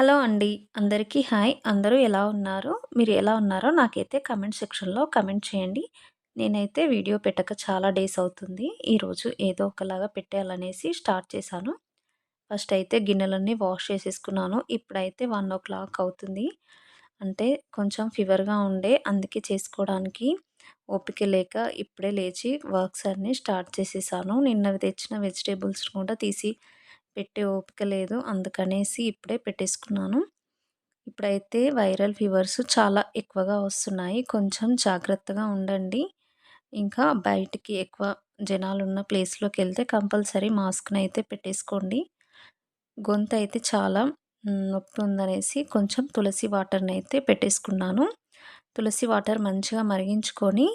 Hello అండి. అందరికీ hi. అందరూ ఎలా ఉన్నారు? మీరు ఎలా ఉన్నారో నాకైతే కమెంట్ సెక్షన్‌లో కమెంట్ చేయండి. నేనైతే వీడియో పెట్టక చాలా డేస్ అవుతుంది. ఈరోజు ఏదో ఒకలాగా పెట్టేయాలనేసి స్టార్ట్ చేశాను. ఫస్ట్ అయితే గిన్నెలన్నీ వాష్ చేసేసుకున్నాను. ఇప్పుడైతే 1:00 అవుతుంది. అంటే కొంచెం ఫీవర్‌గా ఉండే అందుకే చేసుకోవడానికి ఓపిక లేక ఇప్పుడే లేచి వర్క్స్ అన్నీ స్టార్ట్ చేసేసాను. నిన్న తెచ్చిన వెజిటేబుల్స్ కూడా తీసి పెట్టే ఓపిక లేదు. అందుకనేసి ఇప్పుడే పెట్టేసుకున్నాను. ఇప్పుడైతే వైరల్ ఫీవర్స్ చాలా ఎక్కువగా వస్తున్నాయి. కొంచెం జాగ్రత్తగా ఉండండి. ఇంకా బయటికి ఎక్కువ జనాలు ఉన్న ప్లేస్లోకి వెళ్తే కంపల్సరీ మాస్క్ని అయితే పెట్టేసుకోండి. గొంతు అయితే చాలా నొప్పి ఉందనేసి కొంచెం తులసి వాటర్ని అయితే పెట్టేసుకున్నాను. తులసి వాటర్ మంచిగా మరిగించుకొని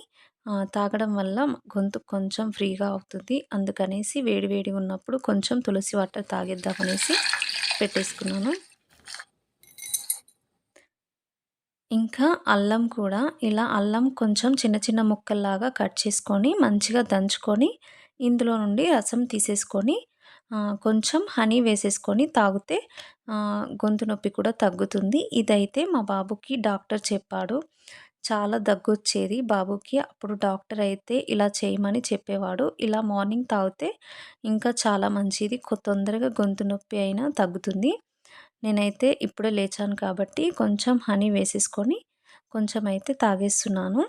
తాగడం వల్ల గొంతు కొంచెం ఫ్రీగా అవుతుంది. అందుకనేసి వేడి వేడి ఉన్నప్పుడు కొంచెం తులసి వాటర్ తాగేద్దామనేసి పెట్టేసుకున్నాను. ఇంకా అల్లం కూడా ఇలా అల్లం కొంచెం చిన్న చిన్న ముక్కల్లాగా కట్ చేసుకొని మంచిగా దంచుకొని ఇందులో నుండి రసం తీసేసుకొని కొంచెం హనీ వేసేసుకొని తాగితే గొంతు నొప్పి కూడా తగ్గుతుంది. ఇదైతే మా బాబుకి డాక్టర్ చెప్పాడు. చాలా దగ్గొచ్చేది బాబుకి. అప్పుడు డాక్టర్ అయితే ఇలా చేయమని చెప్పేవాడు. ఇలా మార్నింగ్ తాగితే ఇంకా చాలా మంచిది. తొందరగా గొంతు నొప్పి అయినా తగ్గుతుంది. నేనైతే ఇప్పుడే లేచాను కాబట్టి కొంచెం హనీ వేసేసుకొని కొంచెం అయితే తాగేస్తున్నాను.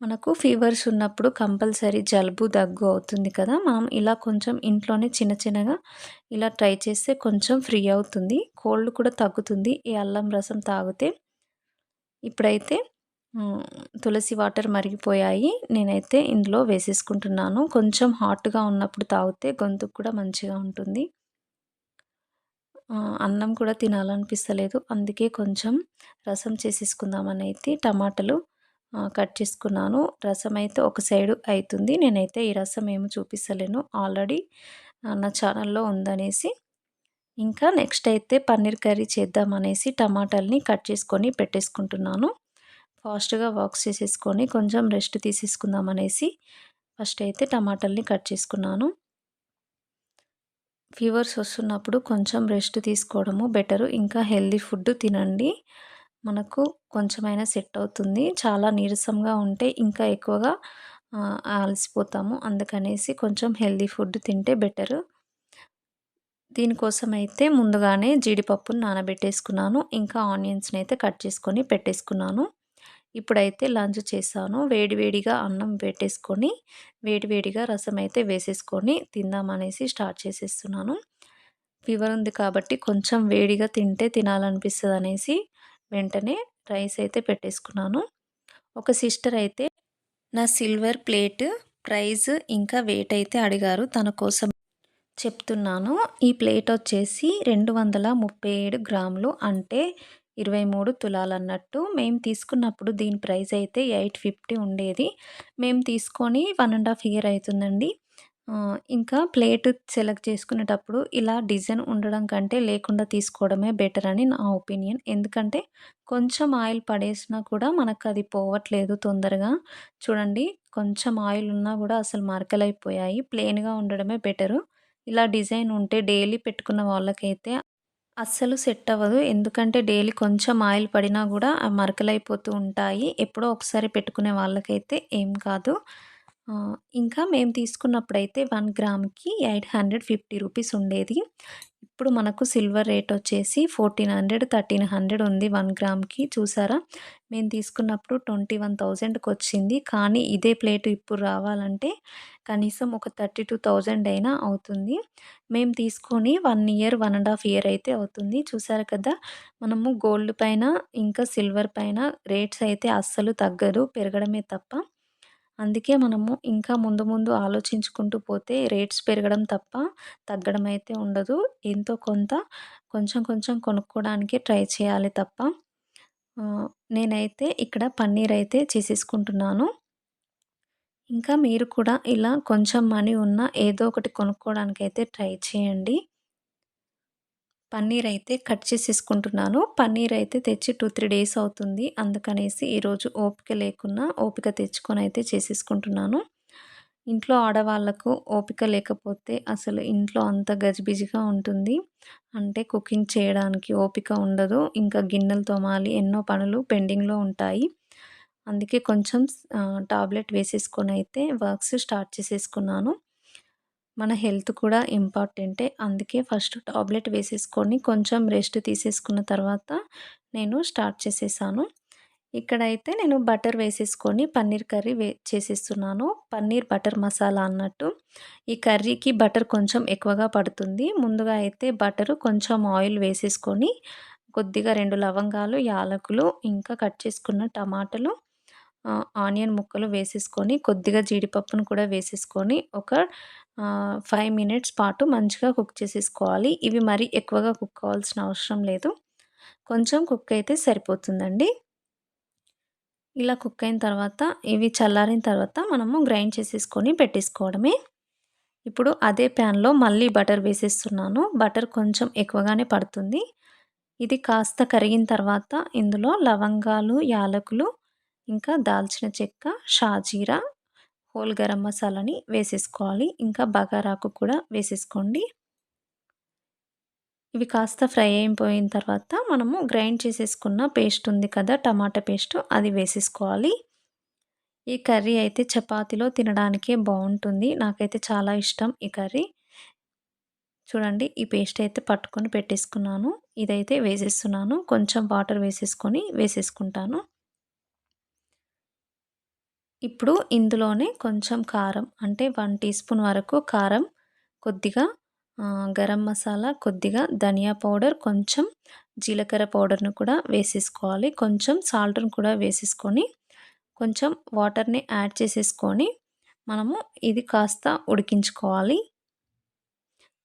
మనకు ఫీవర్స్ ఉన్నప్పుడు కంపల్సరీ జలుబు దగ్గు అవుతుంది కదా మనం ఇలా కొంచెం ఇంట్లోనే చిన్న చిన్నగా ఇలా ట్రై చేస్తే కొంచెం ఫ్రీ అవుతుంది. కోల్డ్ కూడా తగ్గుతుంది. ఈ అల్లం రసం తాగితే ఇప్పుడైతే తులసి వాటర్ మరిగిపోయాయి. నేనైతే ఇందులో వేసేసుకుంటున్నాను. కొంచెం హాట్గా ఉన్నప్పుడు తాగితే గొంతుకు కూడా మంచిగా ఉంటుంది. అన్నం కూడా తినాలనిపిస్తలేదు. అందుకే కొంచెం రసం చేసేసుకుందామని అయితే టమాటాలు కట్ చేసుకున్నాను. రసం అయితే ఒక సైడు అవుతుంది నేనైతే ఈ రసం ఏమి చూపిస్తలేను. ఆల్రెడీ నా ఛానల్లో ఉందనేసి. ఇంకా నెక్స్ట్ అయితే పన్నీర్ కర్రీ చేద్దామనేసి టమాటాలని కట్ చేసుకొని పెట్టేసుకుంటున్నాను. ఫాస్ట్గా వర్క్స్ చేసేసుకొని కొంచెం రెస్ట్ తీసేసుకుందాం అనేసి ఫస్ట్ అయితే టమాటాలని కట్ చేసుకున్నాను. ఫీవర్స్ వస్తున్నప్పుడు కొంచెం రెస్ట్ తీసుకోవడము బెటరు. ఇంకా హెల్దీ ఫుడ్ తినండి. మనకు కొంచెమైనా సెట్ అవుతుంది. చాలా నీరసంగా ఉంటే ఇంకా ఎక్కువగా అలసిపోతాము. అందుకనేసి కొంచెం హెల్దీ ఫుడ్ తింటే బెటరు. దీనికోసం అయితే ముందుగానే జీడిపప్పును నానబెట్టేసుకున్నాను. ఇంకా ఆనియన్స్ని అయితే కట్ చేసుకొని పెట్టేసుకున్నాను. ఇప్పుడైతే లంచ్ చేశాను వేడివేడిగా అన్నం పెట్టేసుకొని వేడివేడిగా రసం అయితే వేసేసుకొని తిందామనేసి స్టార్ట్ చేసేస్తున్నాను. ఫీవర్ ఉంది కాబట్టి కొంచెం వేడిగా తింటే తినాలనిపిస్తుంది అనేసి వెంటనే రైస్ అయితే పెట్టేసుకున్నాను. ఒక సిస్టర్ అయితే నా సిల్వర్ ప్లేట్ ప్రైజ్ ఇంకా వెయిట్ అయితే అడిగారు. తన కోసం చెప్తున్నాను. ఈ ప్లేట్ వచ్చేసి రెండు వందల ముప్పై ఏడు గ్రాములు అంటే ఇరవై మూడు తులాలన్నట్టు మేము తీసుకున్నప్పుడు దీని ప్రైస్ అయితే ఎయిట్ ఫిఫ్టీ ఉండేది. మేము తీసుకొని వన్ అండ్ హాఫ్ ఇయర్ అవుతుందండి. ఇంకా ప్లేట్ సెలెక్ట్ చేసుకునేటప్పుడు ఇలా డిజైన్ ఉండడం కంటే లేకుండా తీసుకోవడమే బెటర్ అని నా ఒపీనియన్. ఎందుకంటే కొంచెం ఆయిల్ పడేసినా కూడా మనకు అది పోవట్లేదు తొందరగా. చూడండి కొంచెం ఆయిల్ ఉన్నా కూడా అసలు మరకలైపోయాయి. ప్లెయిన్గా ఉండడమే బెటరు. ఇలా డిజైన్ ఉంటే డైలీ పెట్టుకున్న వాళ్ళకైతే అస్సలు సెట్ అవ్వదు. ఎందుకంటే డైలీ కొంచెం ఆయిల్ పడినా కూడా మరకలైపోతూ ఉంటాయి. ఎప్పుడో ఒకసారి పెట్టుకునే వాళ్ళకైతే ఏం కాదు. ఇంకా మేము తీసుకున్నప్పుడైతే వన్ గ్రామ్కి ఎయిట్ హండ్రెడ్ ఫిఫ్టీ రూపీస్ ఉండేది. ఇప్పుడు మనకు సిల్వర్ రేట్ వచ్చేసి ఫోర్టీన్ హండ్రెడ్ థర్టీన్ హండ్రెడ్ ఉంది వన్ గ్రామ్కి. చూసారా? మేము తీసుకున్నప్పుడు ట్వంటీ వన్ థౌజండ్కి వచ్చింది. కానీ ఇదే ప్లేట్ ఇప్పుడు రావాలంటే కనీసం ఒక థర్టీ టూ థౌజండ్ అయినా అవుతుంది. మేము తీసుకొని one year one and half year అయితే అవుతుంది. చూసారు కదా? మనము గోల్డ్ పైన ఇంకా సిల్వర్ పైన రేట్స్ అయితే అస్సలు తగ్గదు పెరగడమే తప్ప. అందుకే మనము ఇంకా ముందు ముందు ఆలోచించుకుంటూ పోతే రేట్స్ పెరగడం తప్ప తగ్గడం అయితే ఉండదు. ఎంతో కొంత కొంచెం కొంచెం కొనుక్కోవడానికి ట్రై చేయాలి తప్ప. నేనైతే ఇక్కడ పన్నీర్ అయితే చేసేసుకుంటున్నాను. ఇంకా మీరు కూడా ఇలా కొంచెం మనీ ఉన్న ఏదో ఒకటి కొనుక్కోవడానికి అయితే ట్రై చేయండి. పన్నీర్ అయితే కట్ చేసేసుకుంటున్నాను. పన్నీర్ అయితే తెచ్చి టూ త్రీ డేస్ అవుతుంది. అందుకనేసి ఈరోజు ఓపిక లేకున్నా ఓపిక తెచ్చుకొని అయితే చేసేసుకుంటున్నాను. ఇంట్లో ఆడవాళ్ళకు ఓపిక లేకపోతే అసలు ఇంట్లో అంత గజిబిజిగా ఉంటుంది. అంటే కుకింగ్ చేయడానికి ఓపిక ఉండదు. ఇంకా గిన్నెలు తోమాలి ఎన్నో పనులు పెండింగ్లో ఉంటాయి. అందుకే కొంచెం టాబ్లెట్ వేసేసుకొని అయితే వర్క్స్ స్టార్ట్ చేసేసుకున్నాను. మన హెల్త్ కూడా ఇంపార్టెంటే. అందుకే ఫస్ట్ టాబ్లెట్ వేసేసుకొని కొంచెం రెస్ట్ తీసేసుకున్న తర్వాత నేను స్టార్ట్ చేసేసాను. ఇక్కడైతే నేను బటర్ వేసేసుకొని పన్నీర్ కర్రీ వే చేసేస్తున్నాను. పన్నీర్ బటర్ మసాలా అన్నట్టు. ఈ కర్రీకి బటర్ కొంచెం ఎక్కువగా పడుతుంది. ముందుగా అయితే బటరు కొంచెం ఆయిల్ వేసేసుకొని కొద్దిగా రెండు లవంగాలు యాలకులు ఇంకా కట్ చేసుకున్న టమాటాలు ఆనియన్ ముక్కలు వేసేసుకొని కొద్దిగా జీడిపప్పును కూడా వేసేసుకొని ఒక ఫైవ్ మినిట్స్ పాటు మంచిగా కుక్ చేసేసుకోవాలి. ఇవి మరీ ఎక్కువగా కుక్ కావాల్సిన అవసరం లేదు. కొంచెం కుక్ అయితే సరిపోతుందండి. ఇలా కుక్ అయిన తర్వాత ఇవి చల్లారిన తర్వాత మనము గ్రైండ్ చేసేసుకొని పెట్టేసుకోవడమే. ఇప్పుడు అదే ప్యాన్లో మళ్ళీ బటర్ వేసేస్తున్నాను. బటర్ కొంచెం ఎక్కువగానే పడుతుంది. ఇది కాస్త కరిగిన తర్వాత ఇందులో లవంగాలు యాలకులు ఇంకా దాల్చిన చెక్క షాజీరా హోల్ గరం మసాలాని వేసేసుకోవాలి. ఇంకా బగారాకు కూడా వేసేసుకోండి. ఇవి కాస్త ఫ్రై అయిపోయిన తర్వాత మనము గ్రైండ్ చేసేసుకున్న పేస్ట్ ఉంది కదా టమాటా పేస్ట్ అది వేసేసుకోవాలి. ఈ కర్రీ అయితే చపాతీలో తినడానికే బాగుంటుంది. నాకైతే చాలా ఇష్టం ఈ కర్రీ. చూడండి ఈ పేస్ట్ అయితే పట్టుకొని పెట్టేసుకున్నాను. ఇదైతే వేసేస్తున్నాను. కొంచెం వాటర్ వేసేసుకొని వేసేసుకుంటాను. ఇప్పుడు ఇందులోనే కొంచెం కారం అంటే వన్ టీ స్పూన్ వరకు కారం కొద్దిగా గరం మసాలా కొద్దిగా ధనియా పౌడర్ కొంచెం జీలకర్ర పౌడర్ను కూడా వేసేసుకోవాలి. కొంచెం సాల్ట్ను కూడా వేసేసుకొని కొంచెం వాటర్ని యాడ్ చేసేసుకొని మనము ఇది కాస్త ఉడికించుకోవాలి.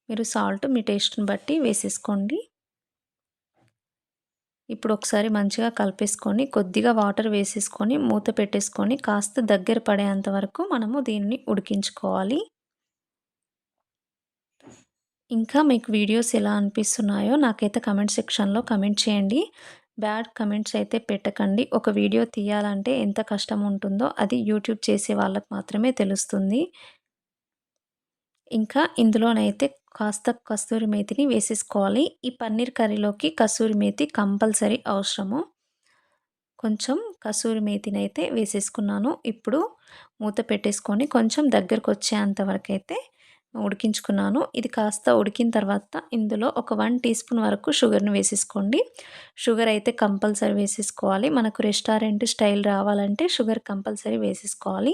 మీరు సాల్ట్ మీ టేస్ట్ని బట్టి వేసేసుకోండి. ఇప్పుడు ఒకసారి మంచిగా కలిపేసుకొని కొద్దిగా వాటర్ వేసేసుకొని మూత పెట్టేసుకొని కాస్త దగ్గర పడేంత వరకు మనము దీన్ని ఉడికించుకోవాలి. ఇంకా మీకు వీడియోస్ ఎలా అనిపిస్తున్నాయో నాకైతే కమెంట్ సెక్షన్లో కమెంట్ చేయండి. బ్యాడ్ కమెంట్స్ అయితే పెట్టకండి. ఒక వీడియో తీయాలంటే ఎంత కష్టం ఉంటుందో అది యూట్యూబ్ చేసే వాళ్ళకి మాత్రమే తెలుస్తుంది. ఇంకా ఇందులోనైతే కాస్త కస్తూరి మేతిని వేసేసుకోవాలి. ఈ పన్నీర్ కర్రీలోకి కస్తూరి మేతి కంపల్సరీ అవసరము. కొంచెం కసూరి మేతిని అయితే వేసేసుకున్నాను. ఇప్పుడు మూత పెట్టేసుకొని కొంచెం దగ్గరకు వచ్చేంత వరకు అయితే ఉడికించుకున్నాను. ఇది కాస్త ఉడికిన తర్వాత ఇందులో ఒక వన్ టీ స్పూన్ వరకు షుగర్ని వేసేసుకోండి. షుగర్ అయితే కంపల్సరీ వేసేసుకోవాలి. మనకు రెస్టారెంట్ స్టైల్ రావాలంటే షుగర్ కంపల్సరీ వేసేసుకోవాలి.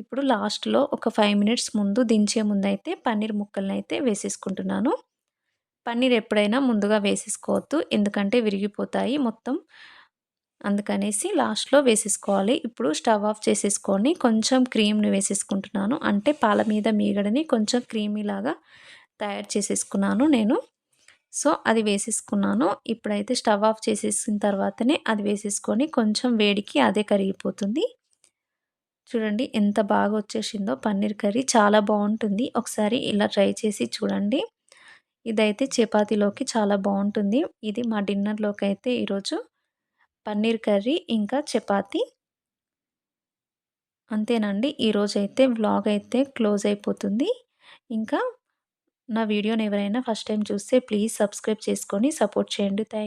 ఇప్పుడు లాస్ట్లో ఒక ఫైవ్ మినిట్స్ ముందు దించే ముందు అయితే పన్నీర్ ముక్కల్ని అయితే వేసేసుకుంటున్నాను. పన్నీర్ ఎప్పుడైనా ముందుగా వేసేసుకోవద్దు ఎందుకంటే విరిగిపోతాయి మొత్తం. అందుకనేసి లాస్ట్లో వేసేసుకోవాలి. ఇప్పుడు స్టవ్ ఆఫ్ చేసేసుకొని కొంచెం క్రీమ్ని వేసేసుకుంటున్నాను. అంటే పాల మీద మీగడని కొంచెం క్రీమీలాగా తయారు చేసేసుకున్నాను నేను. సో అది వేసేసుకున్నాను. ఇప్పుడైతే స్టవ్ ఆఫ్ చేసేసిన తర్వాతనే అది వేసేసుకొని కొంచెం వేడికి అదే కరిగిపోతుంది. చూడండి ఎంత బాగా వచ్చేసిందో. పన్నీర్ కర్రీ చాలా బాగుంటుంది. ఒకసారి ఇలా ట్రై చేసి చూడండి. ఇదైతే చపాతీలోకి చాలా బాగుంటుంది. ఇది మా డిన్నర్లోకి అయితే ఈరోజు పన్నీర్ కర్రీ ఇంకా చపాతీ. అంతేనండి. ఈరోజు అయితే వ్లాగ్ అయితే క్లోజ్ అయిపోతుంది. ఇంకా నా వీడియోని ఎవరైనా ఫస్ట్ టైం చూస్తే ప్లీజ్ సబ్స్క్రైబ్ చేసుకొని సపోర్ట్ చేయండి. థ్యాంక్